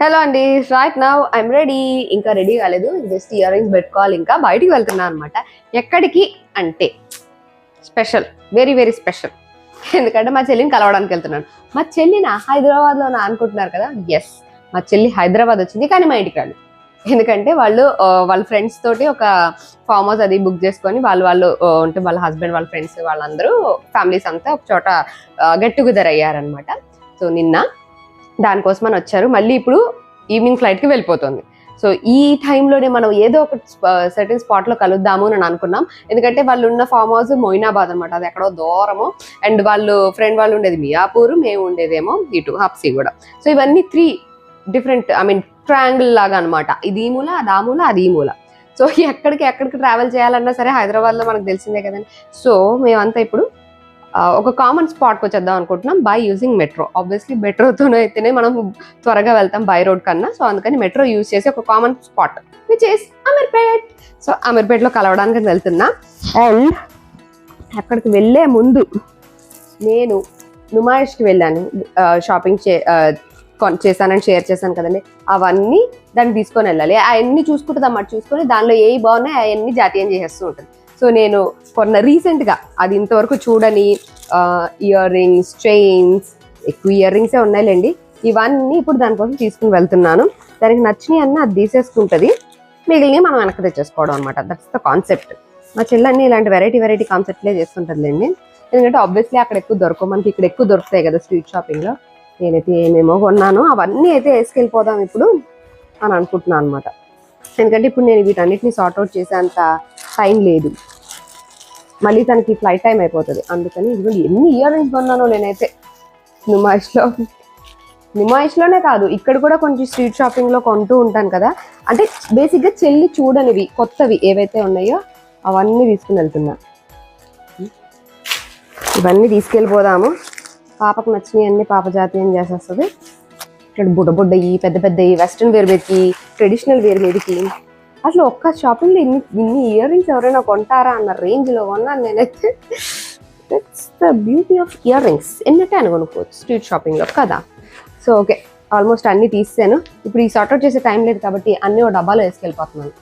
Hello అండి. Right now I'm ready ఇంకా ready కాలేదు. జస్ట్ ఇయర్ రింగ్స్ పెట్టుకోవాలి. ఇంకా బయటికి వెళ్తున్నాను అనమాట ఎక్కడికి అంటే స్పెషల్ వెరీ వెరీ స్పెషల్ ఎందుకంటే మా చెల్లిని కలవడానికి వెళ్తున్నాను. మా చెల్లిన హైదరాబాద్లో అనుకుంటున్నారు కదా? ఎస్ మా చెల్లి హైదరాబాద్ వచ్చింది కానీ మా ఇంటికి రాదు ఎందుకంటే వాళ్ళు వాళ్ళ ఫ్రెండ్స్ తోటి ఒక ఫామ్ హౌస్ అది బుక్ చేసుకొని వాళ్ళు వాళ్ళు ఉంటే వాళ్ళ హస్బెండ్ వాళ్ళ ఫ్రెండ్స్ వాళ్ళందరూ ఫ్యామిలీస్ అంతా ఒక చోట గెట్ టుగెదర్ అయ్యారనమాట సో నిన్న దానికోసం అని వచ్చారు మళ్ళీ ఇప్పుడు ఈవినింగ్ ఫ్లైట్కి వెళ్ళిపోతుంది. సో ఈ టైంలోనే మనం ఏదో ఒక సర్టన్ స్పాట్లో కలుద్దాము అని అనుకున్నాం. ఎందుకంటే వాళ్ళు ఉన్న ఫామ్ హౌస్ మొయినాబాద్ అనమాట అది ఎక్కడో దూరము. అండ్ వాళ్ళు ఫ్రెండ్ వాళ్ళు ఉండేది మియాపూర్ మేము ఉండేదేమో ఇటు హప్సీ కూడా. సో ఇవన్నీ three different I mean triangle లాగా అనమాట ఇది ఈ మూల అది ఆ మూల అది ఈ మూల. సో ఎక్కడికి ఎక్కడికి ట్రావెల్ చేయాలన్నా సరే హైదరాబాద్లో మనకు తెలిసిందే కదండి. సో మేమంతా ఇప్పుడు ఒక కామన్ స్పాట్కి వచ్చేద్దాం అనుకుంటున్నాం బై యూజింగ్ మెట్రో ఆబ్వియస్లీ మెట్రోతోనే అయితేనే మనం త్వరగా వెళ్తాం బై రోడ్ కన్నా. సో అందుకని మెట్రో యూజ్ చేసి ఒక common spot which is Ameerpet so అమీర్పేట్లో కలవడానికి వెళ్తున్నా. అండ్ అక్కడికి వెళ్ళే ముందు నేను నుమాయిష్కి వెళ్ళాను. షాపింగ్ చే కొ చేశానని షేర్ చేశాను కదండి. అవన్నీ దాన్ని తీసుకొని వెళ్ళాలి. అవన్నీ చూసుకుంటుంది అన్నమాట చూసుకొని దానిలో ఏవి బాగున్నాయి అవన్నీ జాతీయం చేసేస్తూ ఉంటుంది. సో నేను కొన్న రీసెంట్గా అది ఇంతవరకు చూడని ఇయర్ రింగ్స్ చైన్స్ ఎక్కువ ఇయర్ రింగ్సే ఉన్నాయిలేండి. ఇవన్నీ ఇప్పుడు దానికోసం తీసుకుని వెళ్తున్నాను. దానికి నచ్చినవి అన్నీ అది తీసేసుకుంటుంది. మిగిలినవి మనం వెనక్కి తెచ్చేసుకోవడం అనమాట దట్స్ ద కాన్సెప్ట్ మా చెల్లన్నీ ఇలాంటి వెరైటీ వెరైటీ కాన్సెప్ట్లే చేస్తుంటుందిలేండి. ఎందుకంటే ఆబ్వియస్లీ అక్కడ ఎక్కువ దొరకవు. మనకి ఇక్కడ ఎక్కువ దొరుకుతాయి కదా స్ట్రీట్ షాపింగ్లో నేనైతే ఏమేమో కొన్నాను. అవన్నీ అయితే వేసుకెళ్ళిపోదాం ఇప్పుడు అని అనుకుంటున్నాను అనమాట ఎందుకంటే ఇప్పుడు నేను వీటన్నిటిని సార్ట్అవుట్ చేసేంత టైం లేదు. మళ్ళీ తనకి ఫ్లైట్ టైం అయిపోతుంది. అందుకని ఇదిగోండి ఎన్ని ఇయర్ రింగ్స్ కొన్నానో నేనైతే. నిమాయిష్లో నిమాయిష్లోనే కాదు ఇక్కడ కూడా కొంచెం స్ట్రీట్ షాపింగ్లో కొంటూ ఉంటాను కదా. అంటే బేసిక్గా చెల్లి చూడనివి కొత్తవి ఏవైతే ఉన్నాయో అవన్నీ తీసుకుని వెళ్తున్నా. ఇవన్నీ తీసుకెళ్ళిపోదాము. పాపకు నచ్చినవి అన్ని పాప జాతీయం చేసేస్తుంది. ఇక్కడ బుడ్డ బుడ్డ పెద్ద పెద్దవి వెస్ట్రన్ వేర్ మీదకి ట్రెడిషనల్ వేర్ మీదకి. అసలు ఒక్క షాపింగ్లో ఇన్ని ఇన్ని ఇయర్ రింగ్స్ ఎవరైనా కొంటారా అన్న రేంజ్లో కొన్నాను నేనైతే. That's the beauty of earrings ఎన్నట్టే అని కొనుక్కోవచ్చు స్ట్రీట్ షాపింగ్లో కదా. సో ఓకే ఆల్మోస్ట్ అన్ని తీసాను ఇప్పుడు ఈ సార్ట్అవుట్ చేసే టైం లేదు కాబట్టి అన్నీ ఓ డబ్బాలో వేసుకెళ్ళిపోతున్నాను.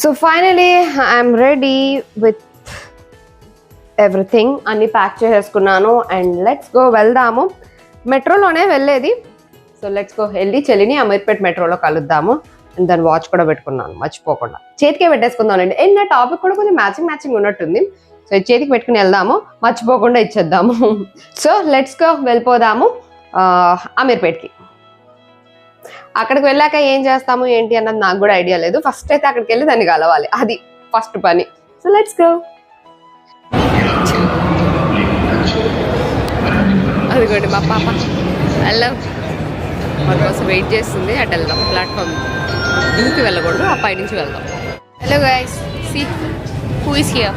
So finally I'm ready with everything అన్ని ప్యాక్ చేసేసుకున్నాను అండ్ లెట్స్ గో వెళ్దాము. మెట్రోలోనే వెళ్ళేది. సో లెట్స్ గో వెళ్ళి చెల్లిని అమీర్పేట్ మెట్రోలో కలుద్దాము. దాని వాచ్ కూడా పెట్టుకున్నాను మర్చిపోకుండా. చేతికే పెట్టేసుకుందామండి. అండ్ నా టాపిక్ కూడా కొంచెం మ్యాచింగ్ మ్యాచింగ్ ఉన్నట్టుంది. సో చేతికి పెట్టుకుని వెళ్దాము మర్చిపోకుండా ఇచ్చేద్దాము. సో లెట్స్ గో వెళ్ళిపోదాము అమీర్పేట్కి. అక్కడికి వెళ్ళాక ఏం చేస్తాము ఏంటి అన్నది నాకు కూడా ఐడియా లేదు. ఫస్ట్ అయితే అక్కడికి వెళ్ళి దాన్ని కలవాలి. అది ఫస్ట్ పని. సో లెట్స్ గో అదిగోండి మా పాప. వెళ్ళాం మన కోసం వెయిట్ చేస్తుంది. అటు వెళ్దాం. ప్లాట్ఫామ్ దిగుకి వెళ్ళకూడదు ఆ పై నుంచి వెళ్దాం. Hello guys see who is here.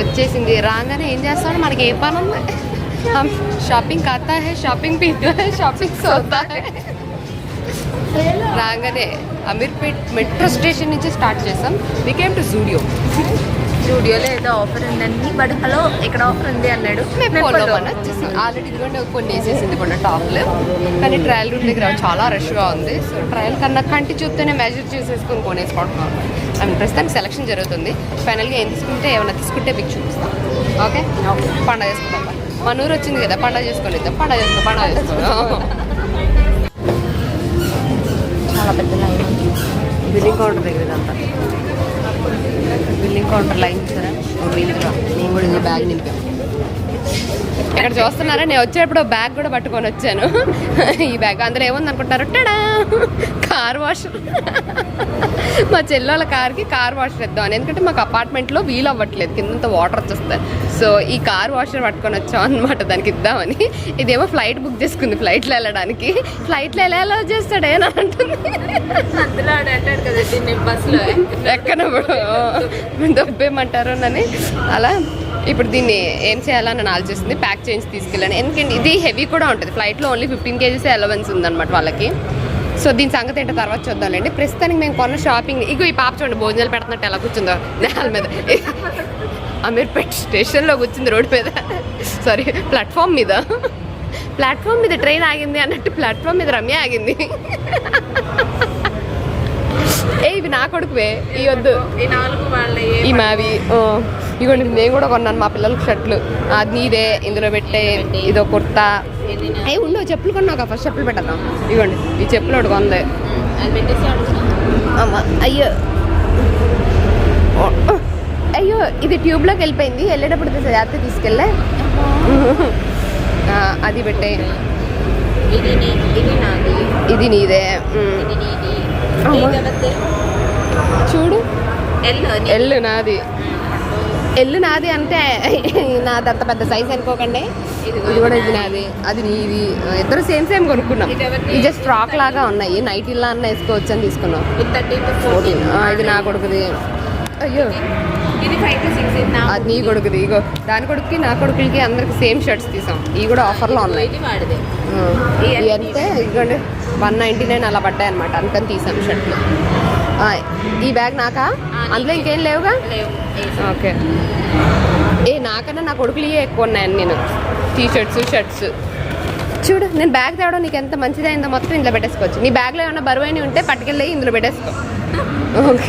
వచ్చేసింది. రాగానే ఏం చేస్తాడు? మనకి ఏ పని ఉంది? हम షాపింగ్ కాతా హే షాపింగ్ పీతా హే షాపింగ్ సోతా హే. రాగానే అమీర్పేట్ మెట్రో స్టేషన్ నుంచి స్టార్ట్ చేసాం. వి కేమ్ టు జూడియో స్టూడియోలో ఏదో ఆఫర్ ఉందండి. బట్ హలో ఇక్కడ ఆఫర్ ఉంది అన్నాడు. ఆల్రెడీ ఇదిగోండి కొన్ని వేసేసింది కొన్ని టాప్లు కానీ ట్రయల్ రూమ్ దగ్గర చాలా రష్గా ఉంది. సో ట్రయల్ కన్నా కంటి చూస్తేనే మెజర్ చేసేసుకొని ఐ మీన్ ప్రస్తుతానికి సెలక్షన్ జరుగుతుంది. ఫైనల్గా ఏం తీసుకుంటే ఏమైనా తీసుకుంటే మీకు చూపిస్తాం. ఓకే పండగ చేసుకుందాం. మన ఊరు వచ్చింది కదా పండగ చేసుకొని ఇద్దాం పండగ చేసుకో పండగ చేసుకో చాలా పెద్ద బిల్లింగ్ కౌంటర్ దగ్గర ఇదంతా. బిల్లింగ్ కౌంటర్ లైన్ ఇందులో. నేను కూడా బ్యాగ్ నింపాను. ఇక్కడ చూస్తున్నారా? నేను వచ్చేటప్పుడు బ్యాగ్ కూడా పట్టుకొని వచ్చాను. ఈ బ్యాగ్ అందులో ఏముంది అనుకుంటారు కార్ వాష్. మా చెల్లెల కార్కి కార్ వాషర్ ఇద్దాం అని ఎందుకంటే మాకు అపార్ట్మెంట్లో వీల్ అవ్వట్లేదు. కిందంతా వాటర్ వచ్చేస్తాయి సో ఈ కార్ వాషర్ పట్టుకొని వచ్చాం అనమాట దానికి ఇద్దామని. ఇదేమో ఫ్లైట్ బుక్ చేసుకుంది ఫ్లైట్లో వెళ్ళడానికి. ఫ్లైట్లో ఎలా ఎలా చేస్తాడే అని అంటుంది. ఎక్కనప్పుడు. దొబ్బేమంటారు అని అలా ఇప్పుడు దీన్ని ఏం చేయాలని నేను ఆలోచిస్తుంది. ప్యాక్ చేయించి తీసుకెళ్ళాను. ఎందుకంటే ఇది హెవీ కూడా ఉంటుంది. ఫ్లైట్లో ఓన్లీ ఫిఫ్టీన్ కేజీస్ అలవెన్స్ ఉందన్నమాట వాళ్ళకి. సో దీని సంగతి ఏంటో తర్వాత చూద్దాంలేండి. ప్రస్తుతానికి మేము కొన్న షాపింగ్ ఇగో ఈ పాప చూడండి భోజనాలు పెడుతున్నట్టు ఎలా కూర్చుందో. నేల మీద. అమీర్పేట్ స్టేషన్లో కూర్చుంది రోడ్డు మీద. సారీ ప్లాట్ఫామ్ మీద. ప్లాట్ఫామ్ మీద ట్రైన్ ఆగింది అన్నట్టు ప్లాట్ఫామ్ మీద రమ్య ఆగింది. ఏ ఇవి నా కొడుకువే? ఈ వద్దు. ఈ మావి. ఇగోండి నేను కూడా కొన్నాను మా పిల్లలకి షర్ట్లు. అది నీదే ఇందులో పెట్టే ఇదో కుర్తా. ఏ ఉండు చెప్పులు కొన్నావు ఫస్ట్ చెప్పులు పెట్టద్దాం. ఇగోండి ఈ చెప్పులు ఒకటి కొంది. అయ్యో. అయ్యో ఇది ట్యూబ్లోకి వెళ్ళిపోయింది. వెళ్ళేటప్పుడు జాగ్రత్త తీసుకెళ్ళే. అది పెట్టే. ఇది నాది? చూడు. ఎల్లు నాది. ఎల్లు నాది అంటే నాది అంత పెద్ద సైజ్ అనుకోకండి. ఇది కూడా ఇది నాది. అది నీది ఇద్దరు సేమ్ సేమ్ కొనుక్కున్నాం. ఇది? ఇది జస్ట్ ఫ్రాక్ లాగా ఉన్నాయి. నైట్ ఇలా అన్న వేసుకోవచ్చు అని తీసుకున్నాం. ఇది ఇది నా కొడుకుది. అయ్యో. ఇది ఇది అది నీ కొడుకుది. ఇగో దాని కొడుకుకి నా కొడుకులకి అందరికి సేమ్ షర్ట్స్ తీసాం. ఇవి కూడా ఆఫర్లో ఉన్నాయి. ఇది ఇవి అంతే ఇదిగోండి. వన్ నైంటీ నైన్ అలా పడ్డాయి అనమాట అందుకని తీసాం షర్ట్లు ఈ బ్యాగ్ నాకా? అందులో ఇంకేం లేవుగా. ఓకే. ఏ నాకన్నా నా కొడుకులు ఎక్కువ ఉన్నాయని నేను. టీ షర్ట్స్ షర్ట్స్ చూడు నేను బ్యాగ్ తేవడం నీకు ఎంత మంచిదైందో మొత్తం ఇందులో పెట్టేసుకోవచ్చు. నీ బ్యాగ్లో ఏమైనా బరువైన ఉంటే పట్టుకెళ్ళి ఇందులో పెట్టేసుకో. ఓకే.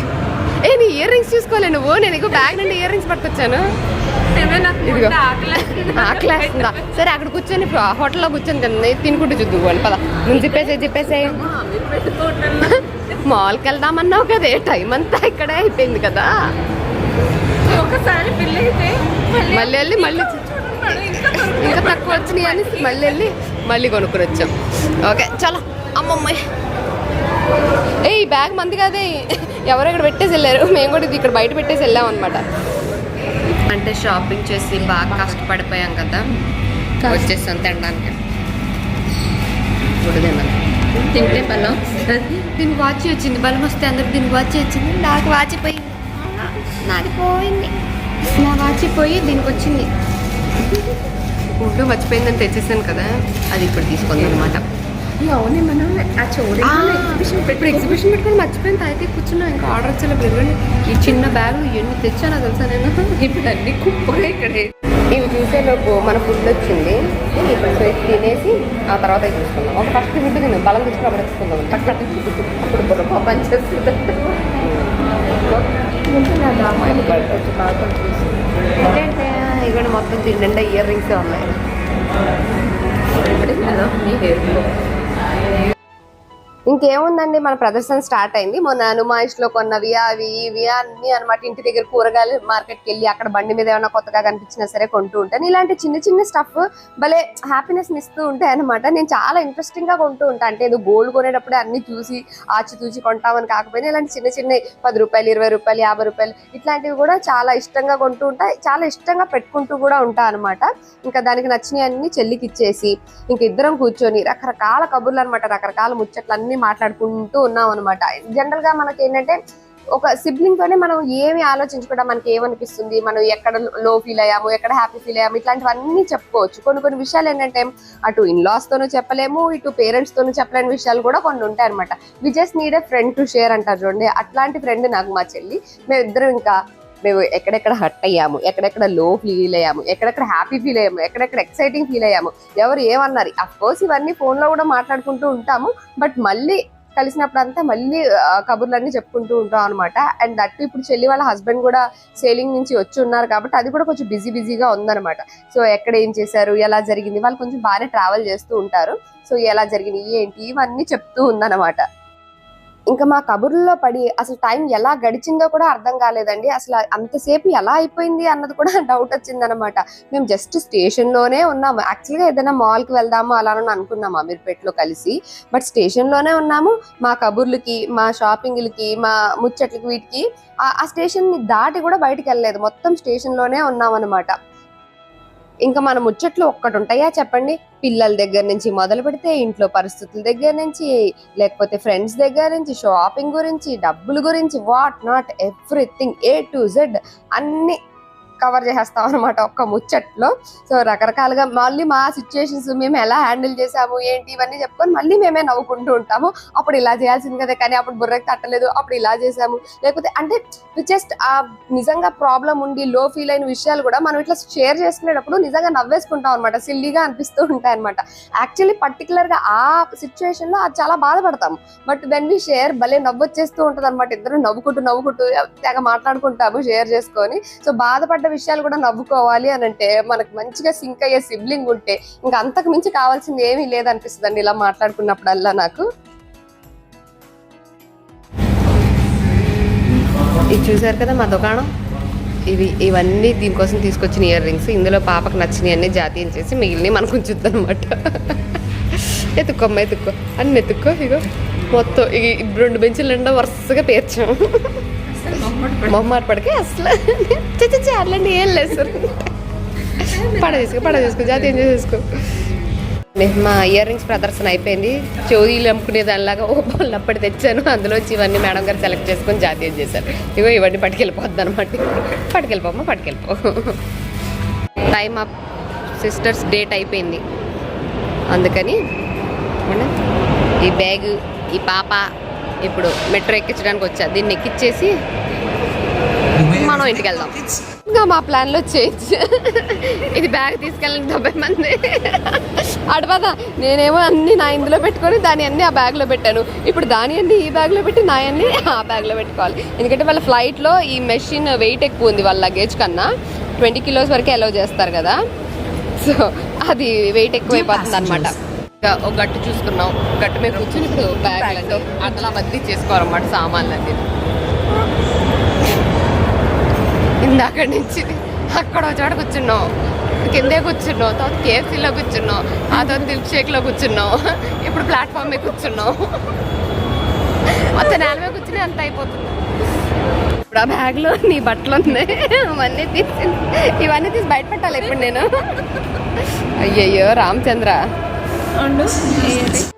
ఏ నీ ఇయర్ రింగ్స్ చూసుకోలే నువ్వు? నేను ఇంకో బ్యాగ్ నుండి ఇయర్ రింగ్స్ పట్టుకొచ్చాను. ఆకలేస్తుంది. సరే అక్కడ కూర్చొని హోటల్లో కూర్చొని తిన్న తినుకుంటూ చూద్దు వాళ్ళు పద. నువ్వు చెప్పేసే చెప్పేసే మాల్కి వెళ్దామన్నావు కదే టైం అంతా ఇక్కడే అయిపోయింది కదా. ఒకసారి అయితే మళ్ళీ వెళ్ళి మళ్ళీ ఇంకా తక్కువ వచ్చినాయి అని మళ్ళీ వెళ్ళి మళ్ళీ కొనుక్కుని వచ్చాం. ఓకే చలో అమ్మమ్మ. ఏ ఈ బ్యాగ్ మంది కాదే. ఎవరో ఇక్కడ పెట్టేసి వెళ్ళారు. మేము కూడా ఇది ఇక్కడ బయట పెట్టేసి వెళ్ళాం అనమాట అంటే షాపింగ్ చేసి బాగా కష్టపడిపోయాం కదా. వచ్చేస్తాం తినడానికి. ఇప్పుడు తిన్నాం తింటే బలం. దీనికి వాచ్ వచ్చింది బలం వస్తే అందరికి దీనికి వాచ్ వచ్చింది నాకు వాచ్ పోయింది. నాది పోయింది. నా వాచ్ పోయి దీనికి వచ్చింది. ఊళ్ళో మర్చిపోయిందని తెచ్చేసాను కదా. అది ఇప్పుడు తీసుకుంది అనమాట అవునే మనం ఆ చోరీ ఇప్పుడు ఎగ్జిబిషన్ పెట్టుకొని మర్చిపోయింది. అయితే కూర్చున్నా. ఇంకా ఆర్డర్ వచ్చేలా ఈ చిన్న బ్యాగ్ ఎన్ని తెచ్చానో తెలుసా నేను? ఇప్పుడు అన్ని కుప్పగా ఇక్కడే. ఇవి చూసేలోపు మన ఫుడ్ వచ్చింది. ఇప్పుడు తినేసి ఆ తర్వాత చూసుకుందాం. ఒక ఫస్ట్ ఫుడ్ తిన్నాం బలం తీసుకున్నప్పుడు తెచ్చుకుందాం అప్పుడు బుర్ర పని చేస్తుంది. ఏంటంటే మొత్తం తిండి ఇయర్ రింగ్స్ ఉన్నాయి. మీ హెయిర్ ఇంకేముందండి మన ప్రదర్శన స్టార్ట్ అయింది. మొన్న నుమాయిష్లో కొన్నవి అవి ఇవి అన్ని అనమాట ఇంటి దగ్గర కూరగాయలు మార్కెట్కి వెళ్ళి అక్కడ బండి మీద ఏమైనా కొత్తగా కనిపించినా సరే కొంటూ ఉంటాను. ఇలాంటి చిన్న చిన్న స్టఫ్ భలే హ్యాపీనెస్ ఇస్తూ ఉంటాయి అనమాట నేను చాలా ఇంట్రెస్టింగ్గా కొంటూ ఉంటాను అంటే ఏదో గోల్డ్ కొనేటప్పుడే అన్ని చూసి ఆచితూచి కొంటామని కాకపోయినా ఇలాంటి చిన్న చిన్న పది రూపాయలు ఇరవై రూపాయలు యాభై రూపాయలు ఇట్లాంటివి కూడా చాలా ఇష్టంగా కొంటూ ఉంటాయి చాలా ఇష్టంగా పెట్టుకుంటూ కూడా ఉంటా అనమాట ఇంకా దానికి నచ్చినవి అన్ని చెల్లికి ఇచ్చేసి ఇంక ఇద్దరం కూర్చొని రకరకాల కబుర్లు అనమాట రకరకాల ముచ్చట్లు అన్ని మాట్లాడుకుంటూ ఉన్నాం అనమాట జనరల్గా మనకి ఏంటంటే ఒక సిబ్లింగ్ తోనే మనం ఏమి ఆలోచించకుండా మనకి ఏమనిపిస్తుంది మనం ఎక్కడ లో ఫీల్ అయ్యాము? ఎక్కడ హ్యాపీ ఫీల్ అయ్యాము? ఇట్లాంటివన్నీ చెప్పుకోవచ్చు. కొన్ని కొన్ని విషయాలు ఏంటంటే అటు ఇన్లాస్ తోనూ చెప్పలేము ఇటు పేరెంట్స్ తోనూ చెప్పలేని విషయాలు కూడా కొన్ని ఉంటాయి అనమాట we just need a friend to share అంటారు చూడండి. అట్లాంటి ఫ్రెండ్ నాకు మా చెల్లి. మేమిద్దరం ఇంకా మేము ఎక్కడెక్కడ హర్ట్ అయ్యాము ఎక్కడెక్కడ లో ఫీల్ అయ్యాము ఎక్కడెక్కడ హ్యాపీ ఫీల్ అయ్యాము ఎక్కడెక్కడ ఎక్సైటింగ్ ఫీల్ అయ్యాము ఎవరు ఏమన్నారు? అఫ్ కోర్స్ ఇవన్నీ ఫోన్లో కూడా మాట్లాడుకుంటూ ఉంటాము బట్ మళ్ళీ కలిసినప్పుడు అంతా మళ్ళీ కబుర్లన్నీ చెప్పుకుంటూ ఉంటాం అనమాట అండ్ దట్ ఇప్పుడు చెల్లి వాళ్ళ హస్బెండ్ కూడా సేలింగ్ నుంచి వచ్చి ఉన్నారు కాబట్టి అది కూడా కొంచెం బిజీ బిజీగా ఉందన్నమాట. సో ఎక్కడ ఏం చేశారు? ఎలా జరిగింది? వాళ్ళు కొంచెం బాగానే ట్రావెల్ చేస్తూ ఉంటారు. సో ఎలా జరిగినాయి? ఏంటి? ఇవన్నీ చెప్తూ ఉందన్నమాట. ఇంకా మా కబుర్లలో పడి అసలు టైం ఎలా గడిచిందో కూడా అర్థం కాలేదండి. అసలు అంతసేపు ఎలా అయిపోయింది అన్నది కూడా డౌట్ వచ్చిందనమాట. మేము జస్ట్ స్టేషన్లోనే ఉన్నాము యాక్చువల్గా ఏదైనా మాల్కి వెళ్దాము అలా అని అనుకున్నాము అమీర్పేటలో కలిసి. బట్ స్టేషన్లోనే ఉన్నాము. మా కబుర్లకి మా షాపింగ్లకి మా ముచ్చట్లకి వీటికి ఆ- స్టేషన్ని స్టేషన్ని దాటి కూడా బయటికి వెళ్ళలేదు. మొత్తం స్టేషన్లోనే ఉన్నాం ఇంకా మన ముచ్చట్లు ఒక్కటి ఉంటాయా చెప్పండి? పిల్లల దగ్గర నుంచి మొదలు పెడితే ఇంట్లో పరిస్థితుల దగ్గర నుంచి లేకపోతే ఫ్రెండ్స్ దగ్గర నుంచి షాపింగ్ గురించి డబ్బుల గురించి what not everything A to Z అన్ని కవర్ చేసేస్తాం అనమాట ఒక్క ముచ్చట్లో. సో రకరకాలుగా మళ్ళీ మా సిచ్యుయేషన్స్ మేము ఎలా హ్యాండిల్ చేసాము ఏంటి ఇవన్నీ చెప్పుకొని మళ్ళీ మేమే నవ్వుకుంటూ ఉంటాము. అప్పుడు ఇలా చేయాల్సింది కదా కానీ అప్పుడు బుర్రకి తట్టలేదు అప్పుడు ఇలా చేసాము లేకపోతే అంటే జస్ట్ ఆ నిజంగా ప్రాబ్లం ఉండి లో ఫీల్ అయిన విషయాలు కూడా మనం ఇట్లా షేర్ చేసుకునేటప్పుడు నిజంగా నవ్వేసుకుంటాం అనమాట సిల్లీగా అనిపిస్తూ ఉంటాయి అనమాట యాక్చువల్లీ పర్టికులర్గా ఆ సిచ్యువేషన్లో అది చాలా బాధపడతాము బట్ వెన్ వి షేర్ భలే నవ్వొచ్చేస్తూ ఉంటుంది అనమాట ఇద్దరు నవ్వుకుంటూ నవ్వుకుంటూ తెగ మాట్లాడుకుంటాము షేర్ చేసుకొని. సో బాధపడ్డ విషయాలు కూడా నవ్వుకోవాలి అని అంటే మనకు మంచిగా సింక్ అయ్యే సిబ్లింగ్ ఉంటే ఇంకా అంతకు మించి కావాల్సింది ఏమీ లేదనిపిస్తుంది అండి ఇలా మాట్లాడుకున్నప్పుడల్లా నాకు. ఇది చూసారు కదా మా దుకాణం? ఇవి ఇవన్నీ దీనికోసం తీసుకొచ్చిన ఇయర్ రింగ్స్ ఇందులో పాపకు నచ్చినవి అన్ని జాతీయం చేసి మిగిలినవి మనకు ఉంచుద్ది అనమాట ఎత్తుకోమ్మ ఎత్తుక్కో అన్ని ఎత్తుక్కో ఇగో. మొత్తం ఇక రెండు బెంచులు నిండా వరుసగా పేర్చాం. మొహమాట పడితే అసలు. చచ్చి అట్లాంటి ఏం లేదు సార్. పడ చేసుకో పడ తీసుకో జాతీయం చేసేసుకో మా ఇయర్ రింగ్స్ ప్రదర్శన అయిపోయింది. చోరీలు అమ్ముకునే దానిలాగా ఓ బోల్ అప్పటి తెచ్చాను. అందులోంచి ఇవన్నీ మేడం గారు సెలెక్ట్ చేసుకొని జాతీయం చేశారు. ఇగో ఇవన్నీ పట్టుకెళ్ళిపోద్ది అనమాట పట్టుకెళ్ళిపోమ్మా పట్టుకెళ్ళిపో. టైమ్ అప్ సిస్టర్స్ డేట్ అయిపోయింది. అందుకని ఈ బ్యాగ్ ఈ పాప ఇప్పుడు మెట్రో ఎక్కించడానికి వచ్చా. దీన్ని ఎక్కిచ్చేసి మనం ఇంటికి వెళ్దాం ఇంకా మా ప్లాన్లో చేంజ్. ఇది బ్యాగ్ తీసుకెళ్ళండి డెబ్బై మంది. అడవదా నేనేమో అన్ని నా ఇందులో పెట్టుకొని దాని అన్ని ఆ బ్యాగ్లో పెట్టాను. ఇప్పుడు దాని అన్ని ఈ బ్యాగ్లో పెట్టి నా అన్ని ఆ బ్యాగ్లో పెట్టుకోవాలి. ఎందుకంటే వాళ్ళ ఫ్లైట్లో ఈ మెషిన్ వెయిట్ ఎక్కువ ఉంది వాళ్ళ లగేజ్ కన్నా. ట్వంటీ కిలోస్ వరకే అలౌ చేస్తారు కదా. సో అది వెయిట్ ఎక్కువ అయిపోతుంది అనమాట ఒక గట్టు చూసుకున్నాం. గట్టు మీద కూర్చొని ఇప్పుడు బ్యాగ్ అట్లా బద్దీ చేసుకోవాలన్నమాట సామాన్లన్నీ. ఇందాక నుంచి అక్కడ చోట కూర్చున్నాం. కిందే కూర్చున్నాం. తర్వాత కేఎఫ్సీలో కూర్చున్నాం. ఆ తర్వాత మిల్క్ షేక్లో కూర్చున్నాం. ఇప్పుడు ప్లాట్ఫామ్ మీద కూర్చున్నాం. మొత్తం నేల మీద కూర్చుని అంత అయిపోతుంది. ఇప్పుడు ఆ బ్యాగ్లో నీ బట్టలు ఉన్నాయి అవన్నీ తీసి ఇవన్నీ తీసి బయట పెట్టాలి ఇప్పుడు నేను. అయ్యయ్యో రామచంద్ర.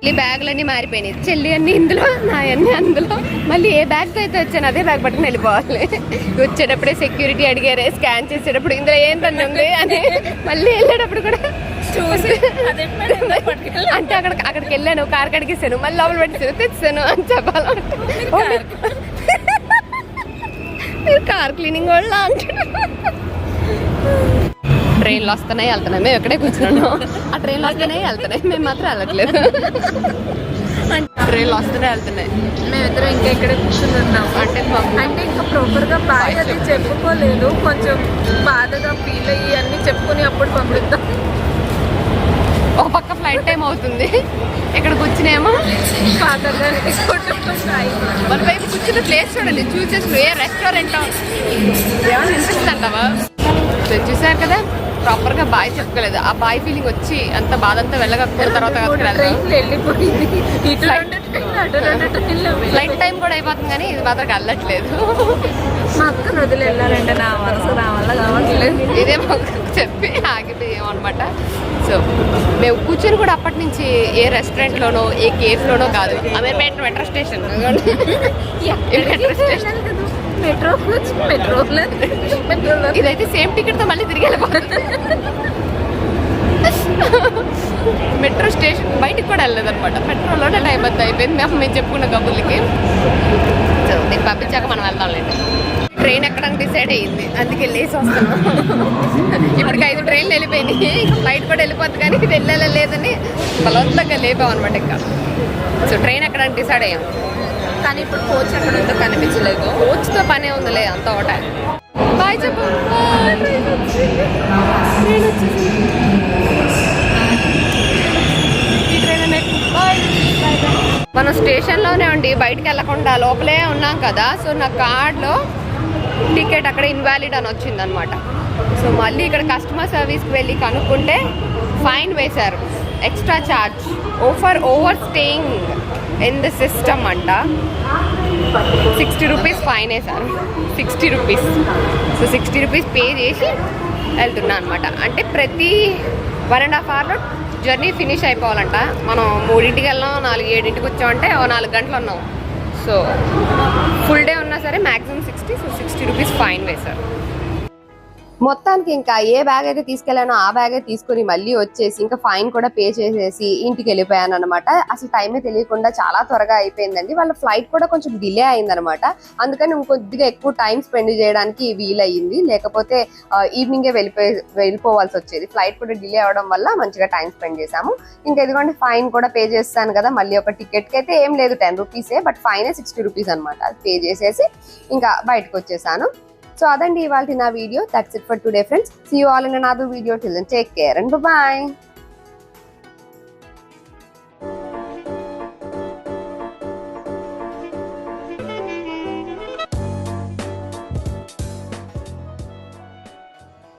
ఈ బ్యాగులన్నీ మారిపోయినాయి. చెల్లి అన్ని ఇందులో నా అన్ని అందులో. మళ్ళీ ఏ బ్యాగ్ అయితే వచ్చాను అదే బ్యాగ్ పట్టుకుని వెళ్ళిపోవాలి. వచ్చేటప్పుడే సెక్యూరిటీ అడిగారే స్కాన్ చేసేటప్పుడు ఇందులో ఏంటని ఉంది అని మళ్ళీ వెళ్ళేటప్పుడు కూడా చూసి అంటే అక్కడ అక్కడికి వెళ్ళాను కార్ కడిగేసాను మళ్ళీ లోపల పెట్టేసాను తెచ్చాను అని చెప్పాలంటే మీరు- కార్ క్లీనింగ్ వాళ్ళ అంటాడు ట్రైన్లు వస్తున్నాయి వెళ్తున్నాయి. మేము ఎక్కడే కూర్చున్నాను ఆ ట్రైన్లు వస్తున్నాయి వెళ్తున్నాయి. మేము మాత్రం వెళ్ళట్లేదు. ట్రైన్లు వస్తున్నాయి వెళ్తున్నాయి. మేమిద్దరం ఇంకా ఇక్కడ కూర్చున్నాం అంటే అంటే ఇంకా ప్రాపర్గా బాయ్ అది చెప్పుకోలేదు. కొంచెం బాధగా ఫీల్ అయ్యి అన్ని చెప్పుకొని అప్పుడు పంపిద్దాం. ఒక పక్క ఫ్లైట్ టైం అవుతుంది. ఇక్కడ కూర్చునేమో పాతగా మన వైపు కూర్చున్న ప్లేస్ చూడండి. చూస్ చేసుకుని ఏ రెస్టారెంట్ ఏమైనా అనిపిస్తుంది అంటావా? చూసారు కదా. ప్రాపర్గా బాయ్ చెప్పుకోలేదు. ఆ బాయ్ ఫీలింగ్ వచ్చి అంత బాధ అంతా వెళ్ళకపోయిన తర్వాత ఫ్లైట్ టైం కూడా అయిపోతుంది కానీ ఇది మాత్రం వెళ్ళట్లేదు మా వదిలి వెళ్ళాలంటే నా మనసు నా వల్ల కావట్లేదు. ఇదే చెప్పి ఆగిపోయామన్నమాట సో మేము కూర్చొని కూడా అప్పటి నుంచి ఏ రెస్టారెంట్లోనో ఏ కేఫ్లోనో కాదు. Ameerpet metro station. Metro station. Metro మెట్రోలో మెట్రోలో ఇదైతే సేమ్ టికెట్తో మళ్ళీ తిరిగి వెళ్ళిపోతుంది మెట్రో స్టేషన్ బయటికి కూడా వెళ్ళలేదు అనమాట మెట్రోలోనే టైం అంతా అయిపోయింది. మేము మేము చెప్పుకున్న కబుర్లకి సో నేను పంపించాక మనం వెళ్దాంలేండి ట్రైన్ ఎక్కడానికి డిసైడ్ అయ్యింది. అందుకే లేచి వస్తున్నాం ఇప్పటికి ఐదు ట్రైన్లు వెళ్ళిపోయినాయి. బయట కూడా వెళ్ళిపోద్ది కానీ ఇది వెళ్ళలేదని లేదని బలవంతంగా లేపాం అనమాట ఇంకా. సో ట్రైన్ ఎక్కడానికి డిసైడ్ అయ్యాం. కానీ ఇప్పుడు కోచ్ అక్కడ ఉందో కనిపించలేదు. కోచ్తో పనే ఉందిలే అంత ఒకట బాయ్ చెప్పు. బాయ్ మనం స్టేషన్లోనే ఉండి బయటికి వెళ్ళకుండా లోపలే ఉన్నాం కదా సో నా కార్డ్లో టికెట్ అక్కడ ఇన్వాలిడ్ అని వచ్చింది అనమాట సో మళ్ళీ ఇక్కడ కస్టమర్ సర్వీస్కి వెళ్ళి కనుక్కుంటే ఫైన్ వేశారు. Extra charge for over staying in the system అంట. సిక్స్టీ రూపీస్ ఫైన్ వేసాను sixty rupees. So sixty rupees pay చేసి వెళ్తున్నా అనమాట అంటే ప్రతి వన్ అండ్ హాఫ్ అవర్లో జర్నీ ఫినిష్ అయిపోవాలంట. మనం మూడింటికి వెళ్ళాం నాలుగు ఏడింటికి వచ్చామంటే ఓ నాలుగు గంటలు ఉన్నాం. సో ఫుల్ డే ఉన్నా సరే maximum sixty so sixty rupees fine వేశారు మొత్తానికి ఇంకా ఏ బ్యాగ్ అయితే తీసుకెళ్ళానో ఆ బ్యాగే తీసుకుని మళ్ళీ వచ్చేసి ఇంకా ఫైన్ కూడా పే చేసేసి ఇంటికి వెళ్ళిపోయాను అనమాట అసలు టైమే తెలియకుండా చాలా త్వరగా అయిపోయిందండి. వాళ్ళ ఫ్లైట్ కూడా కొంచెం డిలే అయిందనమాట అందుకని ఇంకొద్దిగా ఎక్కువ టైం స్పెండ్ చేయడానికి వీలయ్యింది. లేకపోతే ఈవినింగే వెళ్ళిపోయి వెళ్ళిపోవాల్సి వచ్చేది. ఫ్లైట్ కూడా డిలే అవడం వల్ల మంచిగా టైం స్పెండ్ చేశాము. ఇంకా ఇదిగోండి ఫైన్ కూడా పే చేస్తాను కదా. మళ్ళీ ఒక టికెట్కి అయితే ఏం లేదు టెన్ రూపీసే బట్ ఫైనే సిక్స్టీ రూపీస్ అనమాట అది పే చేసేసి ఇంకా బయటకు వచ్చేసాను. సో అదండి ఇవాళ నా video that's it for today friends see you all in another video till take care and bye